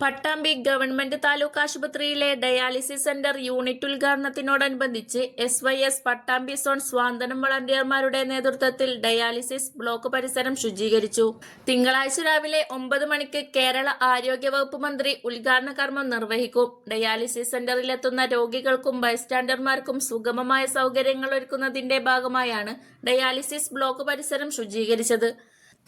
Pattambi government taluk ആശുപത്രിയിലെ dialysis centre unit ഉദ്ഘാടനത്തിനോടനുബന്ധിച്ച് S Y S Pattambi zone സ്വാതന്ത്ര്യം വളണ്ടിയർമാരുടെ നേതൃത്വത്തിൽ ഡയാലിസിസ് ബ്ലോക്ക് പരിസരം ശുചീകരിച്ചു. തിങ്കളാഴ്ച രാവിലെ ഒമ്പത് മണിക്ക് കേരള ആരോഗ്യവകുപ്പ് മന്ത്രി ഉദ്ഘാടന കർമ്മം നിർവഹിക്കും. ഡയാലിസിസ് സെന്ററിലെത്തുന്ന രോഗികൾക്കും ബൈസ്റ്റാൻഡർമാർക്കും സുഗമമായ സൗകര്യങ്ങൾ ഒരുക്കുന്നതിന്റെ ഭാഗമായാണ് ഡയാലിസിസ് ബ്ലോക്ക് പരിസരം ശുചീകരിച്ചത്.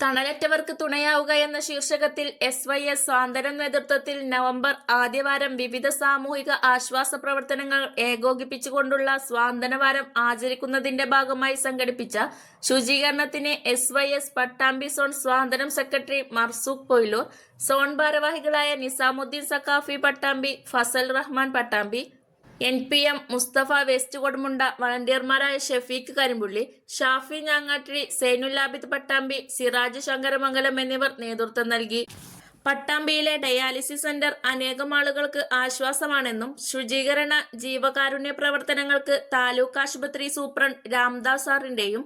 തണലറ്റവർക്ക് തുണയാവുക എന്ന ശീർഷകത്തിൽ എസ് വൈ എസ് സ്വാതന്ത്ര്യം നേതൃത്വത്തിൽ നവംബർ ആദ്യവാരം വിവിധ സാമൂഹിക ആശ്വാസ പ്രവർത്തനങ്ങൾ ഏകോപിപ്പിച്ചുകൊണ്ടുള്ള സ്വാതന്ത്ര്യവാരം ആചരിക്കുന്നതിന്റെ ഭാഗമായി സംഘടിപ്പിച്ച ശുചീകരണത്തിന് S Y S Pattambi zone സ്വാതന്ത്ര്യം സെക്രട്ടറി മർസൂഖ് പൊയ്ലൂർ സോൺ ഭാരവാഹികളായ Nizamuddin Saqafi Pattambi Fazal Rahman Pattambi N P M Mustafa west Kodumunda വളണ്ടിയർമാരായ Shefeeq Karimpulli Shafi Njangattiri Zainulabid Pattambi Siraj Sankaramangalam എന്നിവർ നേതൃത്വം നൽകി. പട്ടാമ്പിയിലെ ഡയാലിസിസ് സെന്റർ അനേകം ആളുകൾക്ക് ആശ്വാസമാണെന്നും ശുചീകരണ ജീവകാരുണ്യ പ്രവർത്തനങ്ങൾക്ക് താലൂക്ക് ആശുപത്രി സൂപ്രണ്ട് രാംദാസ് സാറിന്റെയും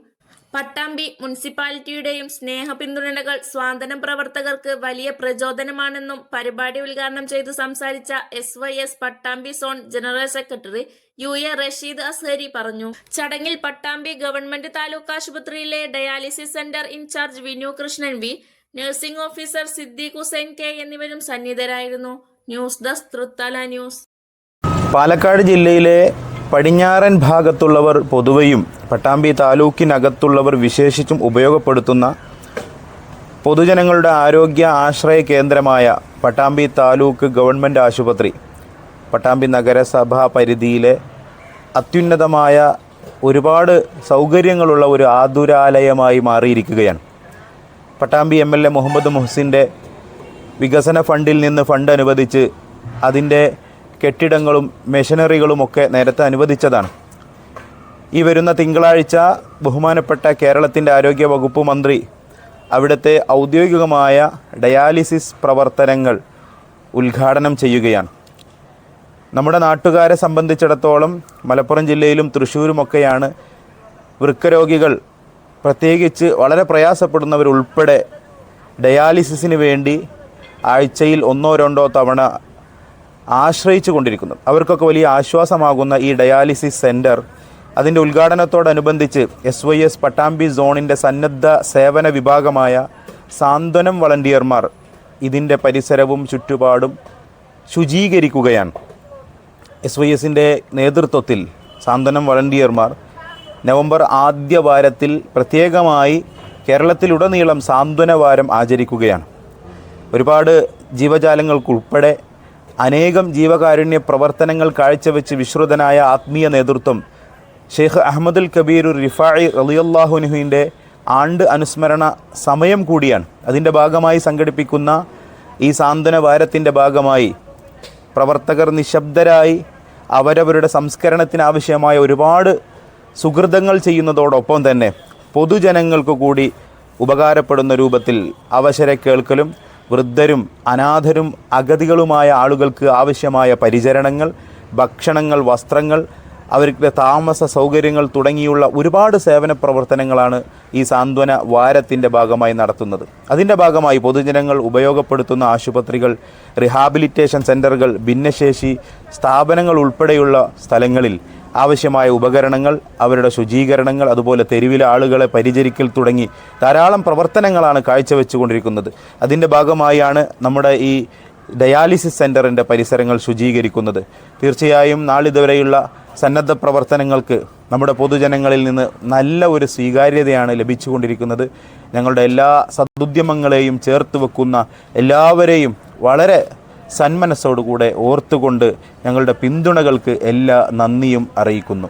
പട്ടാമ്പി മുനിസിപ്പാലിറ്റിയുടെയും സ്നേഹ പിന്തുണകൾ സ്വാതന്ത്ര്യ പ്രവർത്തകർക്ക് വലിയ പ്രചോദനമാണെന്നും പരിപാടി ഉദ്ഘാടനം ചെയ്തു സംസാരിച്ച S Y S Pattambi zone general secretary U A Rasheed Azhari പറഞ്ഞു. ചടങ്ങിൽ പട്ടാമ്പി ഗവൺമെന്റ് താലൂക്ക് ആശുപത്രിയിലെ dialysis centre incharge Vinu Krishnan V nursing officer Siddique Hussain K എന്നിവരും സന്നിധരായിരുന്നു news desk Thrithala news. Palakkad ജില്ലയിലെ പടിഞ്ഞാറൻ ഭാഗത്തുള്ളവർ പൊതുവെയും പട്ടാമ്പി താലൂക്കിനകത്തുള്ളവർ വിശേഷിച്ചും ഉപയോഗപ്പെടുത്തുന്ന പൊതുജനങ്ങളുടെ ആരോഗ്യ ആശ്രയ കേന്ദ്രമായ പട്ടാമ്പി താലൂക്ക് ഗവൺമെന്റ് ആശുപത്രി പട്ടാമ്പി നഗരസഭാ പരിധിയിലെ അത്യുന്നതമായ ഒരുപാട് സൗകര്യങ്ങളുള്ള ഒരു ആതുരാലയമായി മാറിയിരിക്കുകയാണ്. Pattambi M L A Muhammad മുഹസിന്റെ വികസന ഫണ്ടിൽ നിന്ന് ഫണ്ട് അനുവദിച്ച് അതിന്റെ കെട്ടിടങ്ങളും മെഷീനറികളും ഒക്കെ നേരത്തെ അനുവദിച്ചതാണ്. ഈ വരുന്ന തിങ്കളാഴ്ച ബഹുമാനപ്പെട്ട കേരളത്തിന്റെ ആരോഗ്യ വകുപ്പ് മന്ത്രി അവിടുത്തെ ഔദ്യോഗികമായ ഡയാലിസിസ് പ്രവർത്തനങ്ങൾ ഉദ്ഘാടനം ചെയ്യുകയാണ്. നമ്മുടെ നാട്ടുകാരെ സംബന്ധിച്ചിടത്തോളം മലപ്പുറം ജില്ലയിലും തൃശ്ശൂരുമൊക്കെയാണ് വൃക്കരോഗികൾ പ്രത്യേകിച്ച് വളരെ പ്രയാസപ്പെടുന്നവരുൾപ്പെടെ ഡയാലിസിസിന് വേണ്ടി ആഴ്ചയിൽ ഒന്നോ രണ്ടോ തവണ ആശ്രയിച്ചു കൊണ്ടിരിക്കുന്നു അവർക്കൊക്കെ വലിയ ആശ്വാസമാകുന്ന ഈ ഡയാലിസിസ് സെന്റർ അതിന്റെ ഉദ്ഘാടനത്തോടനുബന്ധിച്ച് എസ് വൈ എസ് പട്ടാമ്പി സോണിന്റെ സന്നദ്ധ സേവന വിഭാഗമായ സാന്ത്വനം വളണ്ടിയർമാർ ഇതിന്റെ പരിസരവും ചുറ്റുപാടും ശുചീകരിക്കുകയാണ്. എസ് വൈ എസിന്റെ നേതൃത്വത്തിൽ സാന്ത്വനം വളണ്ടിയർമാർ നവംബർ ആദ്യ വാരത്തിൽ പ്രത്യേകമായി കേരളത്തിലുടനീളം സാന്ത്വന വാരം ആചരിക്കുകയാണ്. ഒരുപാട് ജീവജാലങ്ങൾക്കുൾപ്പെടെ അനേകം ജീവകാരുണ്യ പ്രവർത്തനങ്ങൾ കാഴ്ചവെച്ച് വിശ്രുതനായ ആത്മീയ നേതൃത്വം ഷെയ്ഖ് അഹമ്മദുൽ കബീർ റിഫായി റലിയല്ലാഹുനുഹിന്റെ ആണ്ട് അനുസ്മരണ സമയം കൂടിയാണ്. അതിന്റെ ഭാഗമായി സംഘടിപ്പിക്കുന്ന ഈ സാന്ത്വന വാരത്തിന്റെ ഭാഗമായി പ്രവർത്തകർ നിശബ്ദരായി അവരവരുടെ സംസ്കരണത്തിനാവശ്യമായ ഒരുപാട് സുഹൃതങ്ങൾ ചെയ്യുന്നതോടൊപ്പം തന്നെ പൊതുജനങ്ങൾക്ക് കൂടി ഉപകാരപ്പെടുന്ന രൂപത്തിൽ അവശരെ കേൾക്കലും വൃദ്ധരും അനാഥരും അഗതികളുമായ ആളുകൾക്ക് ആവശ്യമായ പരിചരണങ്ങൾ ഭക്ഷണങ്ങൾ വസ്ത്രങ്ങൾ അവരുടെ താമസ സൗകര്യങ്ങൾ തുടങ്ങിയുള്ള ഒരുപാട് സേവന പ്രവർത്തനങ്ങളാണ് ഈ സാന്ത്വന വാരത്തിന്റെ ഭാഗമായി നടത്തുന്നത്. അതിന്റെ ഭാഗമായി പൊതുജനങ്ങൾ ഉപയോഗപ്പെടുത്തുന്ന ആശുപത്രികൾ റിഹാബിലിറ്റേഷൻ സെന്ററുകൾ ഭിന്നശേഷി സ്ഥാപനങ്ങൾ ഉൾപ്പെടെയുള്ള സ്ഥലങ്ങളിൽ ആവശ്യമായ ഉപകരണങ്ങൾ അവരുടെ ശുചീകരണങ്ങൾ അതുപോലെ തെരുവിലെ ആളുകളെ പരിചരിക്കൽ തുടങ്ങി ധാരാളം പ്രവർത്തനങ്ങളാണ് കാഴ്ചവെച്ചുകൊണ്ടിരിക്കുന്നത്. അതിന്റെ ഭാഗമായാണ് നമ്മുടെ ഈ ഡയാലിസിസ് സെന്ററിന്റെ പരിസരങ്ങൾ ശുചീകരിക്കുന്നത്. തീർച്ചയായും നാളിതുവരെയുള്ള സന്നദ്ധ പ്രവർത്തനങ്ങൾക്ക് നമ്മുടെ പൊതുജനങ്ങളിൽ നിന്ന് നല്ല ഒരു സ്വീകാര്യതയാണ് ലഭിച്ചുകൊണ്ടിരിക്കുന്നത്. ഞങ്ങളുടെ എല്ലാ സദുദ്യമങ്ങളെയും ചേർത്ത് വെക്കുന്ന എല്ലാവരെയും വളരെ സന്മനസ്സോടുകൂടെ ഓർത്തുകൊണ്ട് ഞങ്ങളുടെ പിന്തുണകൾക്ക് എല്ലാ നന്ദിയും അറിയിക്കുന്നു.